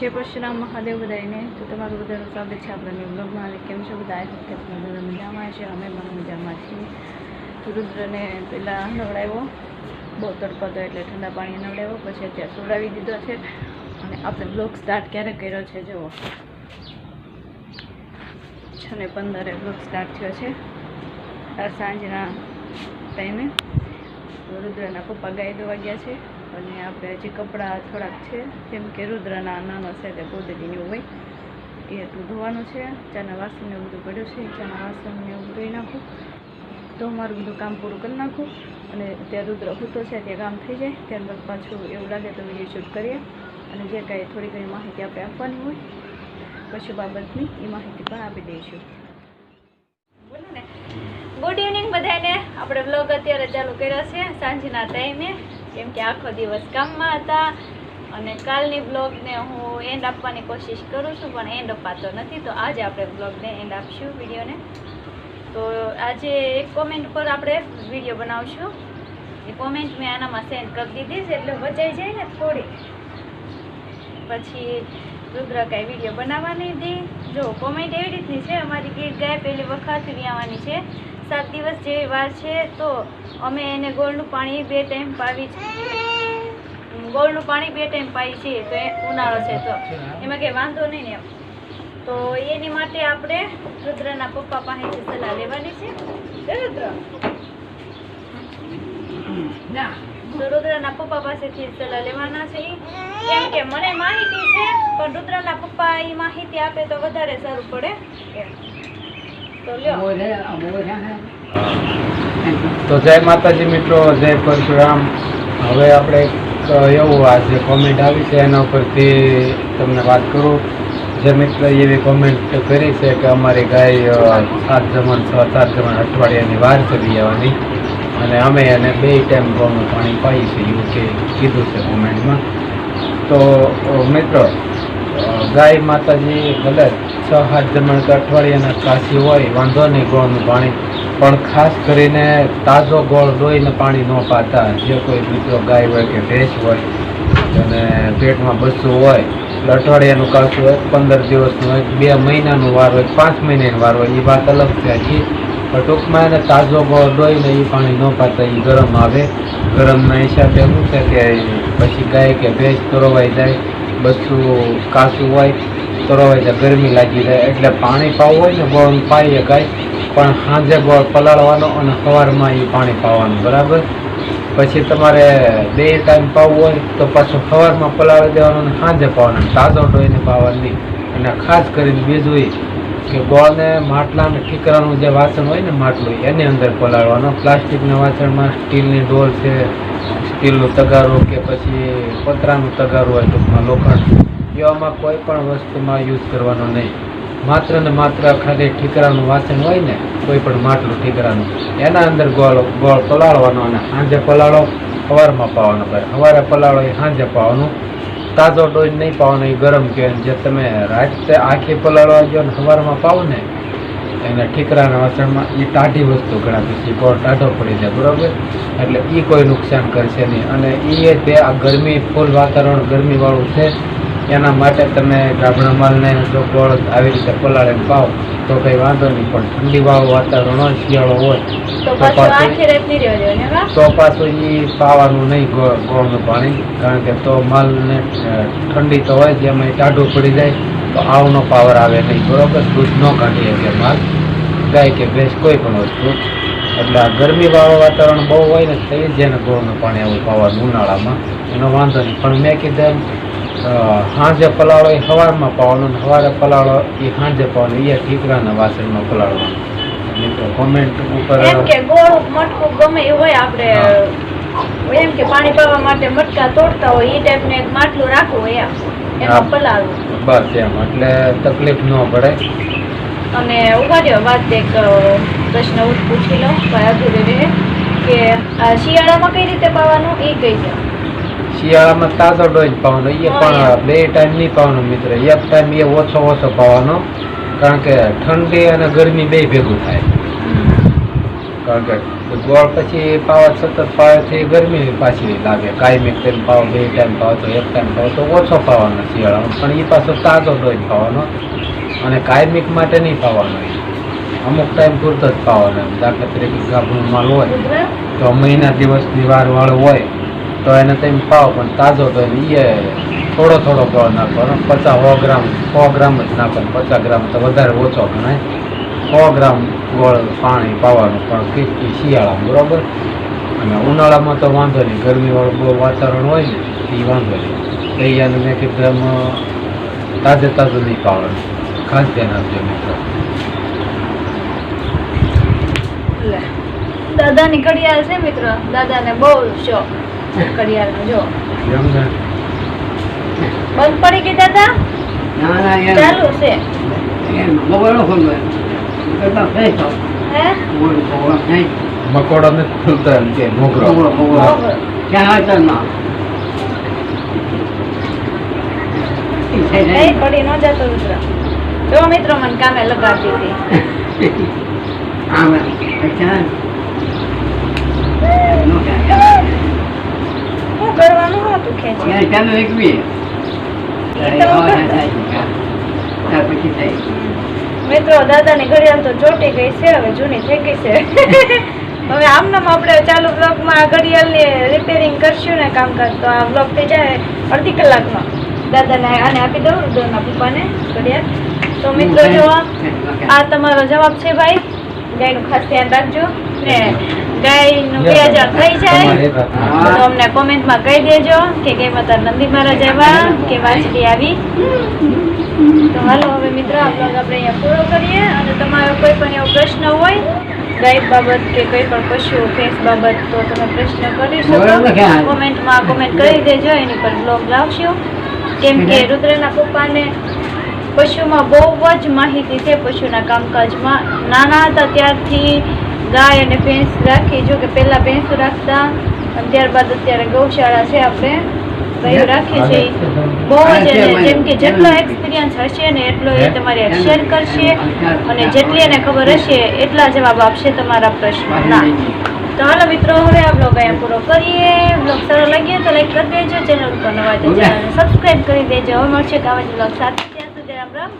જય પરશુરામ મહાદેવ બધાને તો તમારું બધાનું સ્વાગત છે આપણા બ્લોગમાં. અને કેમ છો બધા બધા મજામાં છે? અમે પણ મજામાં છીએ. તો રુદ્રને પહેલાં નવડાવ્યો. બહુ તડકો હતો એટલે ઠંડા પાણી નવડાવ્યો. પછી અત્યારે સુવડાવી દીધો છે. અને આપણે બ્લોગ સ્ટાર્ટ ક્યારે કર્યો છે જુઓ. છ ને પંદરે બ્લોગ સ્ટાર્ટ થયો છે. સાંજના ટાઈમે રુદ્રના પપ્પા ગાય દોવા ગયા છે. અને આપણે હજી કપડાં થોડાક છે, જેમ કે રુદ્રના નાનો છે તે ગોદડીનું હોય, એ એટલું ધોવાનું છે, ચાના વાસણને બધું પડ્યું છે, ચાના વાસણને એવું ધોઈ નાખું. તો મારું બધું કામ પૂરું કરી નાખું અને ત્યાં રુદ્ર હૂતો છે ત્યાં કામ થઈ જાય ત્યારબાદ પાછું એવું લાગે તો વીડિયો શૂટ કરીએ અને જે કાંઈ થોડી ઘણી માહિતી આપણે આપવાની હોય પશુ બાબતની એ માહિતી પણ આપી દઈશું. ગુડ ઇવનિંગ બધાને. આપણે બ્લોગ અત્યારે ચાલુ કર્યો છે સાંજના ટાઈમે કેમ કે આખો દિવસ કામમાં હતા અને કાલની બ્લોગને હું એન્ડ આપવાની કોશિશ કરું છું, પણ એન્ડ અપાતો નથી. તો આજે આપણે બ્લોગને એન્ડ આપશું, વિડીયોને. તો આજે એક કોમેન્ટ પર આપણે વીડિયો બનાવશું. એ કોમેન્ટ મેં આનામાં સેન્ડ કરી દીધી છે, એટલે વચાઈ જાય ને થોડી. પછી રુદ્ર કાંઈ વીડિયો બનાવવાની નહીં જો કોમેન્ટ એવી રીતની છે, અમારી ગીત ગાય પહેલી વખત આવવાની છે. સાત દિવસ જેવી વાર છે, તો અમે એને ગોળનું પાણી બે ટાઈમ પાવી ગોળનું પાણી બે ટાઈમ પાવી છીએ તો એ ઉનાળો છે તો. એમાં કંઈ વાંધો નહીં ને એમ. તો એની માટે આપણે રુદ્રના પપ્પા પાસેથી સલાહ લેવાની છે. રુદ્ર? રુદ્રના પપ્પા પાસેથી સલાહ લેવાના છે. કેમ કે મને માહિતી છે, પણ રુદ્રના પપ્પા એ માહિતી આપે તો વધારે સારું પડે. એમ. તો જય માતાજી મિત્રો જય પરશુરામ. હવે આપણે એવું આ જે કોમેન્ટ આવી છે એના ઉપરથી તમને વાત કરું. જે મિત્ર એવી કોમેન્ટ કરી છે કે અમારી ગાય સાત જમણ છ સાત જમણ અઠવાડિયાની વાર કરી આવવાની અને અમે એને બે ટાઈમ ગોળનું પાણી પાઈ છે એવું કે કીધું છે કોમેન્ટમાં તો મિત્રો ગાય માતાજી ભલે છ સાત જમણ કે અઠવાડિયાના કાશી હોય, વાંધો નહીં ગોળનું પાણી. પણ ખાસ કરીને તાજો ગોળ દોઈને પાણી ન પાતા. જે કોઈ બીજો ગાય હોય કે ભેંસ હોય અને પેટમાં બસું હોય, એટલે અઠવાડિયાનું કાચું હોય, પંદર દિવસનું હોય, બે મહિનાનું વાર હોય, પાંચ મહિનાની વાર હોય એ વાત અલગ છે હજી. પણ ટૂંકમાં એને તાજો ગોળ દોઈને એ પાણી ન પાતા એ ગરમ આવે. ગરમના હિસાબે શું છે કે પછી ગાય કે ભેંસ તરોવાઈ જાય. બસું કાચું હોય, તરોવાઈ જાય, ગરમી લાગી જાય. એટલે પાણી પાવું હોય ને ગોળ પાઈએ શકાય પણ સાંજે ગોળ પલાળવાનો અને સવારમાં એ પાણી પાવાનું, બરાબર? પછી તમારે બે ટાઈમ પાવું હોય, તો પાછું સવારમાં પલાળી દેવાનું અને સાંજે પાવાનું. તાજો ટોઈને પાવાનું. અને ખાસ કરીને બીજું કે ગોળને માટલા અને ઠીકરાનું જે વાસણ હોય ને માટલું, એની અંદર પલાળવાનો. પ્લાસ્ટિકના વાસણમાં સ્ટીલની ડોલ છે, સ્ટીલનું તગારું કે પછી પતરાનું તગારું હોય ટૂંકમાં લોખંડ. એવામાં કોઈ પણ વસ્તુમાં યુઝ કરવાનો નહીં. માત્ર ને માત્ર ખાલી ઠીકરાનું વાસણ હોય ને, કોઈ પણ માટલું ઠીકરાનું. એના અંદર ગોળ ગોળ પલાળવાનો અને સાંજે પલાળો સવારમાં પાવાનો. ભાઈ સવારે પલાળો એ સાંજે પાવાનું. તાજો ડોઝ નહીં પાવાનો એ ગરમ કહે જે તમે રાતે આખી પલાળવા જો ને સવારમાં પાવો ને, એને ઠીકરાના વાસણમાં એ ટાઢી વસ્તુ ગણા પછી ગોળ ટાઢો પડી જાય, બરાબર? એટલે એ કોઈ નુકસાન કરશે નહીં. અને એ તે આ ગરમી, ફૂલ વાતાવરણ ગરમીવાળું છે એના માટે તમે ગાભણા માલને જો ગોળ આવી રીતે પલાળીને પાવ તો કંઈ વાંધો નહીં. પણ ઠંડી ઠંડીવાળું વાતાવરણ હોય શિયાળો હોય તો પાછું એ પાવાનું નહીં ગોળનું પાણી. કારણ કે તો માલને ઠંડી તો હોય જેમાં એ ટાઢું પડી જાય તો આવનો પાવર આવે નહીં બરોબર? દૂધ ન કાઢી શકે માલ. ગાય કે ભેંસ કોઈ પણ વસ્તુ. એટલે આ ગરમીવાળું વાતાવરણ બહુ હોય ને તો એ જેને ગોળનું પાણી આવું પાવાનું ઉનાળામાં. એનો વાંધો નહીં. પણ મેં કીધું સાંજે પલાળો એ હવારમાં પાવાનો અને હવારે પલાળો એ સાંજે પાવાનો એ ઠીકરાના વાસણમાં પલાળવાનો. કોમેન્ટ ઉપર એમ કે ગોળ મટકું ગમે એવું હોય આપણે એમ કે પાણી પાવા માટે મટકા તોડતા હોય એ ટાઈપનું એક માટલું રાખવું હોય એમાં. પલાળવું. બસ એમ એટલે તકલીફ ન પડે. અને ઊભા રહ્યો વાત એક પ્રશ્ન પૂછી લઉં ભાઈ અધૂરે રહે. કે શિયાળામાં કઈ રીતે પાવાનું? એ કહી દો. શિયાળામાં તાજો ડોઝ પાવાનો એ પણ બે ટાઈમ નહીં પાવાનો મિત્ર. એક ટાઈમ એ ઓછો ઓછો પાવાનો કારણ કે ઠંડી અને ગરમી બે ભેગું થાય. કારણ કે ગોળ પછી પાવા સતત પાવે છે ગરમી પાછી લાગે. કાયમી તેમ પાવ બે ટાઈમ પાવો તો એક ટાઈમ પાવો તો ઓછો પાવાનો શિયાળામાં. પણ એ પાછો તાજો દોઈ પાવાનો અને કાયમિક માટે નહીં પાવાનો એ. અમુક ટાઈમ પૂરતો જ પાવાનો દાખલા તરીકે ગાભણું માલ હોય તો મહિના દિવસની વાર વાળો હોય તો એને તમે પાવ, પણ તાજો તો એ થોડો થોડો ગોળ નાખવાનો. પચાસ, સો ગ્રામ સો ગ્રામ જ નાખવાનો. પચાસ ગ્રામ તો વધારે ઓછો ગણાય. સો ગ્રામ ગોળ પાણી પાવાનું, પણ કેટલી શિયાળામાં, બરાબર? અને ઉનાળામાં તો વાંધો નહીં. ગરમીવાળું બહુ વાતાવરણ હોય ને એ વાંધો નહીં. તૈયાર મેં કીધું તાજે તાજું નહીં પાવાનું ખાસ ધ્યાન આપજો મિત્રો. દાદાની ઘડિયાળ છે મિત્ર. દાદાને બહુ શોખ. જો. બંધ પડી ગઈ દાદા? ના ચાલુ છે. મકોડો ખુલતો એમ કે મોગરો. ક્યાં. પડી જતો રુદ્ર. જો મિત્રો મને કામે લગાડતી હતી. આમ અચ્છા. નો ક્યાં. શું કરવાનું પછી. મિત્રો દાદાની ઘડિયાળ તો ચોટી ગઈ છે હવે જૂની થઈ ગઈ છે હવે આમનામ આપણે ચાલુ બ્લોકમાં ઘડિયાળને રિપેરિંગ કરશું ને કામકાજ તો આ બ્લોક થઈ જાય અડધી કલાકમાં દાદાને આને આપી દઉં રુદ્રના પપ્પાને ઘડિયાળ તો મિત્રો જો આ તમારો જવાબ છે ભાઈ ગાયનું ખાસ ધ્યાન રાખજો. ને ગાયનું બે હજાર થઈ જાય. તો અમને કોમેન્ટમાં કહી દેજો કે કેમ માતા નંદી મહારાજ આવ્યા કે વાંચડી આવી. તો હાલો હવે મિત્રો આ બ્લોગ આપણે અહીંયા પૂરો કરીએ. અને તમારો કોઈ પણ એવો પ્રશ્ન હોય ગાય બાબત કે કોઈ પણ પશુ ફેસ બાબત તો તમે પ્રશ્ન કરી શકો. કોમેન્ટમાં કોમેન્ટ કરી દેજો એની પર બ્લોગ લાવશો. કેમ કે રુદ્રના પપ્પાને પશુમાં બહુ જ માહિતી છે પશુના કામકાજમાં. નાના હતા ત્યારથી ગાય અને ભેંસ રાખી. જો કે પહેલાં ભેંસ રાખતા અને ત્યારબાદ અત્યારે ગૌશાળા છે આપણે. ગાયો રાખી છે બહુ જ જેમ કે જેટલો એક્સપિરિયન્સ હશે ને એટલો એ તમારે શેર કરશે. અને જેટલી એને ખબર હશે એટલા જવાબ આપશે તમારા પ્રશ્નોના. તો હાલો મિત્રો હવે આ બ્લોગ અહીંયા પૂરો કરીએ. બ્લોગ સારો લાગ્યો તો લાઈક કરી દેજો. ચેનલ પર નવા તો ચેનલને સબસ્ક્રાઈબ કરી દેજો. હવે મળશે કાવજ બ્લોગ સાથે. ત્યાં સુધી રામ રામ જય